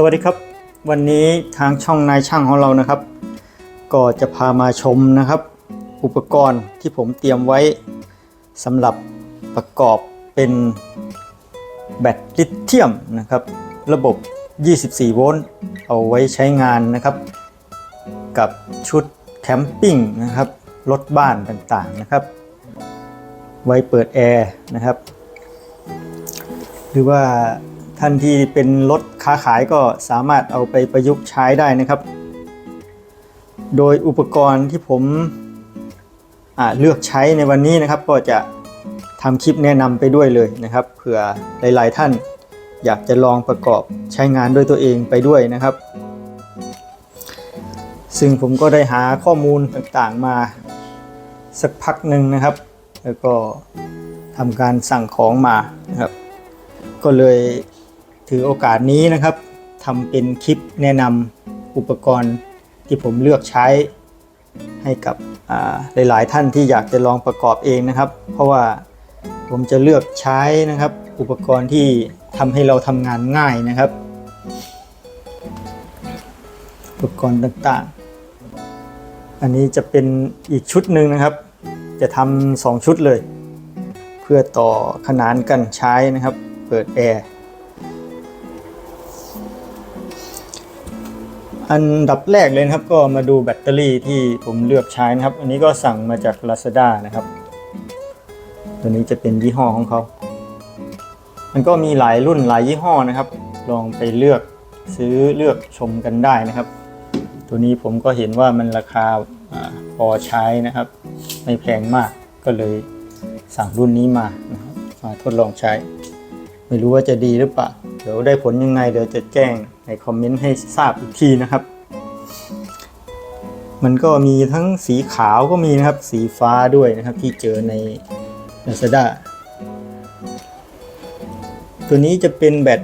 สวัสดีครับ วันนี้ทางช่องนายช่างของเรานะครับ ก็จะพามาชมนะครับ อุปกรณ์ที่ผมเตรียมไว้สำหรับประกอบเป็นแบตลิเธียมนะครับ ระบบ 24 โวลต์เอาไว้ใช้งานนะครับ กับชุดแคมปิ้งนะครับรถบ้านต่างๆนะครับ ไว้เปิดแอร์นะครับ หรือว่า ท่านที่เป็นรถค้าขายก็สามารถเอาไปประยุกต์ใช้ได้นะครับ โดยอุปกรณ์ที่ผมเลือกใช้ในวันนี้นะครับ ก็จะทำคลิปแนะนำไปด้วยเลยนะครับเผื่อหลายๆท่านอยากจะลองประกอบใช้งานด้วยตัวเองไปด้วยนะครับ ซึ่งผมก็ได้หาข้อมูลต่างๆมาสักพักหนึ่งนะครับ แล้วก็ทำการสั่งของมานะครับ ก็เลย ถือโอกาสนี้นะครับทำเป็นคลิปแนะนำอุปกรณ์ที่ผมเลือกใช้ให้กับหลาย ๆ ท่านที่อยากจะลองประกอบเองนะครับ เพราะว่าผมจะเลือกใช้นะครับ อุปกรณ์ที่ทำให้เราทำงานง่ายนะครับ อุปกรณ์ต่าง ๆ อันนี้จะเป็นอีกชุดหนึ่งนะครับ จะทำสองชุดเลย เพื่อต่อขนานกันใช้นะครับ เปิดแอร์ อันดับแรกเลยนะครับก็มาดูแบตเตอรี่ที่ผมเลือกใช้นะครับ อันนี้ก็สั่งมาจาก Lazada นะครับ ตัวนี้จะเป็นยี่ห้อของเขา มันก็มีหลายรุ่นหลายยี่ห้อนะครับ ลองไปเลือกซื้อเลือกชมกันได้นะครับ ตัวนี้ผมก็เห็นว่ามันราคาอาพอใช้นะครับ ไม่แพงมากก็เลยสั่งรุ่นนี้มานะครับมาทดลองใช้ ไม่รู้ว่าจะดีหรือเปล่า เดี๋ยวได้ผลยังไงเดี๋ยวจะแจ้งในคอมเมนต์ให้ทราบอีกทีนะครับ มันก็มีทั้งสีขาวก็มีนะครับ สีฟ้าด้วยนะครับที่เจอใน Lazada ตัวนี้จะเป็นแบต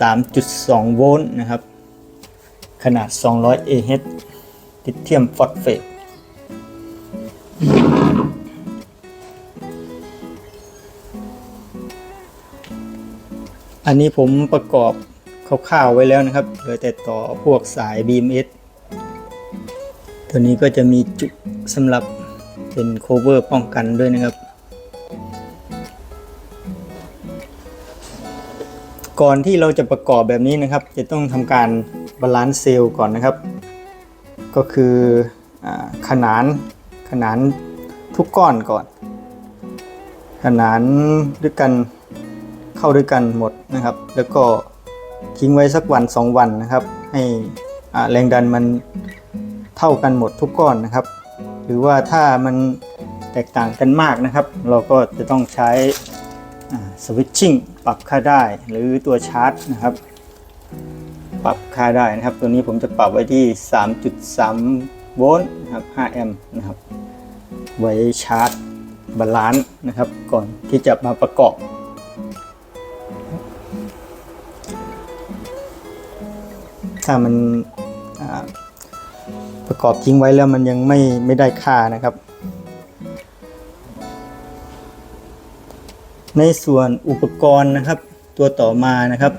3.2 โวลต์นะครับ ขนาด 200 Ah ลิเธียมฟอสเฟต อันนี้ผมประกอบคร่าวๆไว้แล้วนะครับเหลือแต่ต่อพวกสาย BMS ตัวนี้ก็จะมีจุสำหรับเป็นโคเวอร์ป้องกันด้วยนะครับ ก่อนที่เราจะประกอบแบบนี้นะครับ จะต้องทำการบาลานซ์เซลล์ก่อนนะครับ ก็คืออขนานขนานทุกก้อนก่อน ขนานด้วยกัน เข้าด้วยกันหมดนะครับ แล้วก็ทิ้งไว้สักวันสองวันนะครับ ให้แรงดันมันเท่ากันหมดทุกก้อนนะครับ หรือว่าถ้ามันแตกต่างกันมากนะครับ เราก็จะต้องใช้สวิตชิ่งปรับค่าได้หรือตัวชาร์จนะครับ ปรับค่าได้นะครับ ตัวนี้ผมจะปรับไว้ที่ 3.3 โวลต์นะครับ 5 แอมป์นะครับ ไว้ชาร์จบาลานซ์นะครับ ก่อนที่จะมาประกอบ ถ้ามันประกอบทิ้งไว้แล้วมันยังไม่ไม่ได้ค่านะครับ ในส่วนอุปกรณ์นะครับ ตัวต่อมานะครับ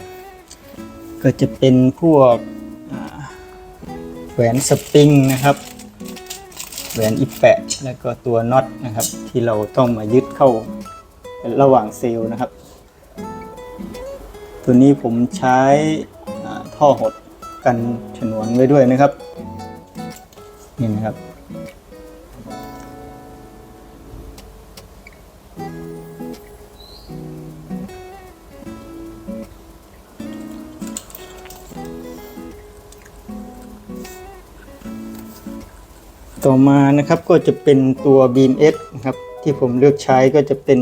ก็จะเป็นพวกแหวนสปริงนะครับ แหวนอีแปะแล้วก็ตัวน็อตนะครับ ที่เราต้องมายึดเข้าระหว่างเซลล์นะครับ ตัวนี้ผมใช้ท่อหด กันฉนวนไว้ด้วยนะครับ นี่นะครับ ต่อมานะครับก็จะเป็นตัว Beam S นะครับ ที่ผมเลือกใช้ก็จะเป็น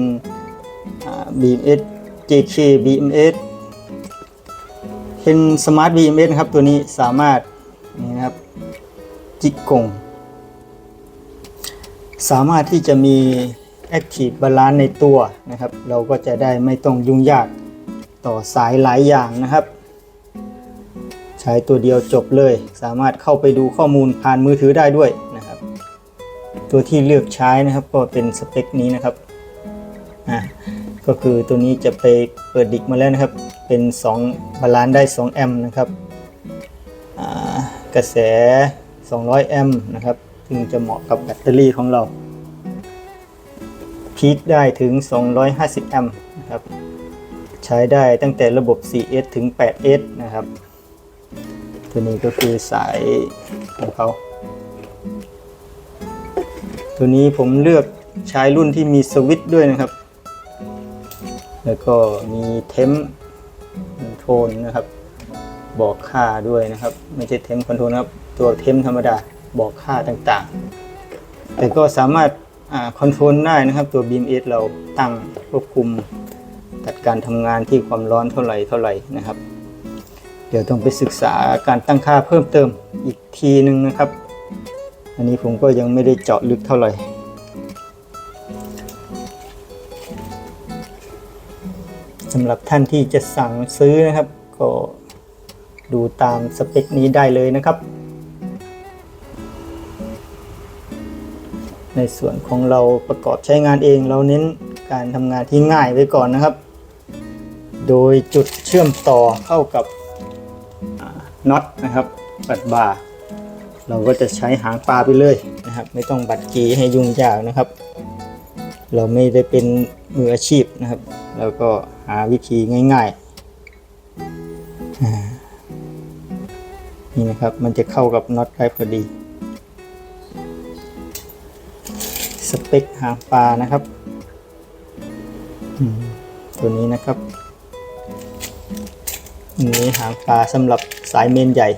BMS JK BMS เป็น Smart Beam S นครับตัวนี้สามารถนี่นะครับจิกกงสามารถที่จะมี Active Balance ในตัวนะครับ เราก็จะได้ไม่ต้องยุ่งยากต่อสายหลายอย่างนะครับ ใช้ตัวเดียวจบเลย สามารถเข้าไปดูข้อมูลผ่านมือถือได้ด้วยนะครับ ตัวที่เลือกใช้นะครับก็เป็นสเปคนี้นะครับอ่า ก็คือตัวนี้จะไปเปิดดิกมาแล้วนะครับ เป็น2บาลานซ์ได้2แอมป์นะครับกระแส 200 แอมป์นะครับซึ่งจะเหมาะกับแบตเตอรี่ของเราพีคได้ถึง 250 แอมป์นะครับใช้ได้ตั้งแต่ระบบ 4S ถึง 8S นะครับ ตัวนี้ก็คือสายของเขา ตัวนี้ผมเลือกใช้รุ่นที่มีสวิตช์ด้วยนะครับ แล้วก็มีเทมคอนโทรลนะครับ บอกค่าด้วยนะครับ ไม่ใช่เทมคอนโทรลนครับ ตัวเทมธรรมดาบอกค่าต่างๆ แต่ก็สามารถคอนโทรลได้นะครับ ตัว BMS เราตั้งควบคุมตัดการทำงานที่ความร้อนเท่าไหร่เท่าไหร่นะครับ เดี๋ยวต้องไปศึกษาการตั้งค่าเพิ่มเติมอีกทีหนึ่งนะครับ อันนี้ผมก็ยังไม่ได้เจาะลึกเท่าไหร่ สำหรับท่านที่จะสั่งซื้อนะครับ ก็ดูตามสเปคนี้ได้เลยนะครับ ในส่วนของเราประกอบใช้งานเองเราเน้นการทำงานที่ง่ายไว้ก่อนนะครับ โดยจุดเชื่อมต่อเข้ากับน็อตนะครับ บัดบาร์เราก็จะใช้หางปลาไปเลยนะครับ ไม่ต้องบัดกีให้ยุ่งยากนะครับ เราไม่ได้เป็นมืออาชีพนะครับ เราก็หาวิธีง่ายๆนี่นะครับมันจะเข้ากับน็อตได้พอดี สเปคหางปลานะครับตัวนี้นะครับอันนี้หางปลาสำหรับสายเมนใหญ่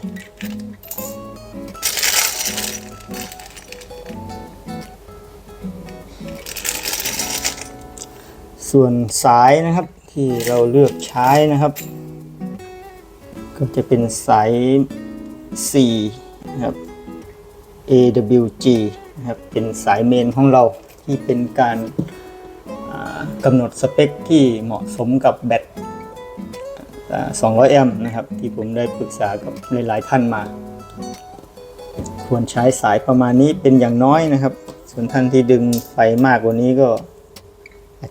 ส่วนสายนะครับที่เราเลือกใช้นะครับ ก็จะเป็นสาย4นะครับ AWG นะครับเป็นสายเมนของเราที่เป็นการกำหนดสเปคที่เหมาะสมกับแบต200 แอมป์นะครับ ที่ผมได้ปรึกษากับหลาย ๆ ท่านมา ควรใช้สายประมาณนี้เป็นอย่างน้อยนะครับ ส่วนท่านที่ดึงไฟมากกว่านี้ก็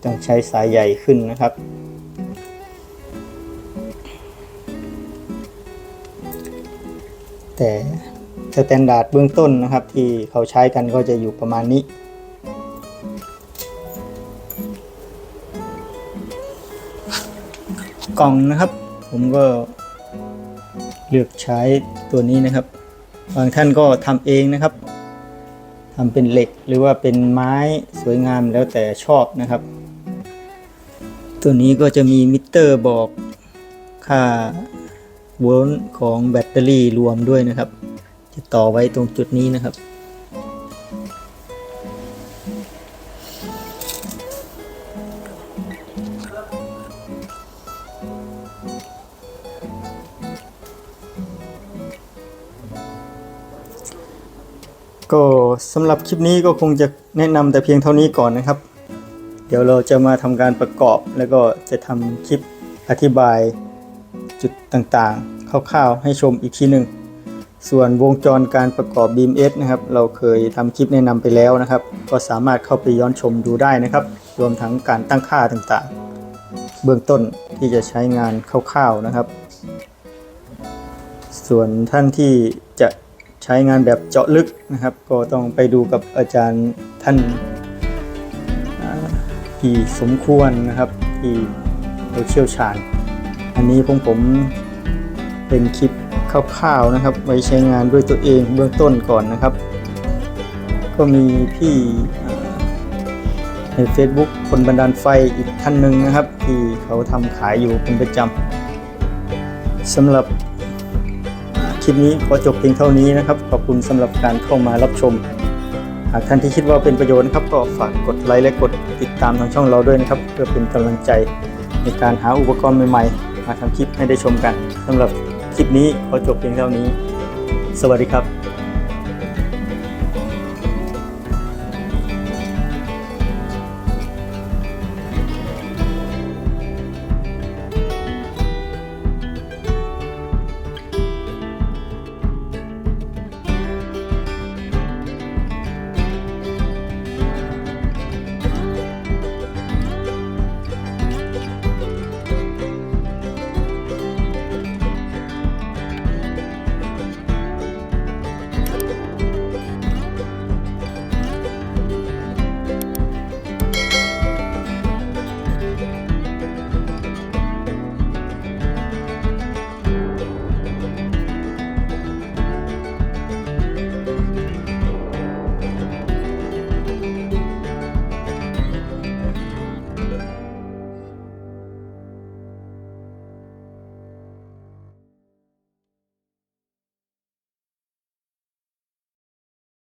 ต้องใช้สายใหญ่ขึ้นนะครับ แต่สแตนดาร์ดเบื้องต้นนะครับ ที่เขาใช้กันก็จะอยู่ประมาณนี้ กล่องนะครับ ผมก็เลือกใช้ตัวนี้นะครับ บางท่านก็ทำเองนะครับทำเป็นเหล็กหรือว่าเป็นไม้สวยงามแล้วแต่ชอบนะครับ ตัวนี้ก็จะมีมิเตอร์บอกค่าโวลต์ของแบตเตอรี่รวมด้วยนะครับ จะต่อไว้ตรงจุดนี้นะครับ ก็สำหรับคลิปนี้ก็คงจะแนะนำแต่เพียงเท่านี้ก่อนนะครับ เดี๋ยวเราจะมาทำการประกอบแล้วก็จะทำคลิปอธิบายจุดต่างๆคร่าวๆให้ชมอีกทีหนึ่งส่วนวงจรการประกอบ BMS นะครับ เราเคยทำคลิปแนะนำไปแล้วนะครับ ก็สามารถเข้าไปย้อนชมดูได้นะครับ รวมทั้งการตั้งค่าต่างๆ เบื้องต้นที่จะใช้งานคร่าวๆนะครับ ส่วนท่านที่จะใช้งานแบบเจาะลึกนะครับ ก็ต้องไปดูกับอาจารย์ท่าน ที่สมควรนะครับ ที่เราเชี่ยวชาญ อันนี้ผมผมเป็นคลิปคร่าวๆนะครับ ไว้ใช้งานด้วยตัวเองเบื้องต้นก่อนนะครับ ก็มีพี่ใน Facebook คนบันดาลไฟอีกท่านหนึ่งนะครับ ที่เขาทำขายอยู่เป็นประจำสำหรับคลิปนี้ขอจบเพียงเท่านี้นะครับ ขอบคุณสำหรับการเข้ามารับชม หากท่านที่คิดว่าเป็นประโยชน์ครับก็ฝากกดไลค์และกดติดตามทางช่องเราด้วยนะครับ เพื่อเป็นกำลังใจในการหาอุปกรณ์ใหม่ๆ มาทำคลิปให้ได้ชมกันสำหรับคลิปนี้ขอจบเพียงเท่านี้ สวัสดีครับ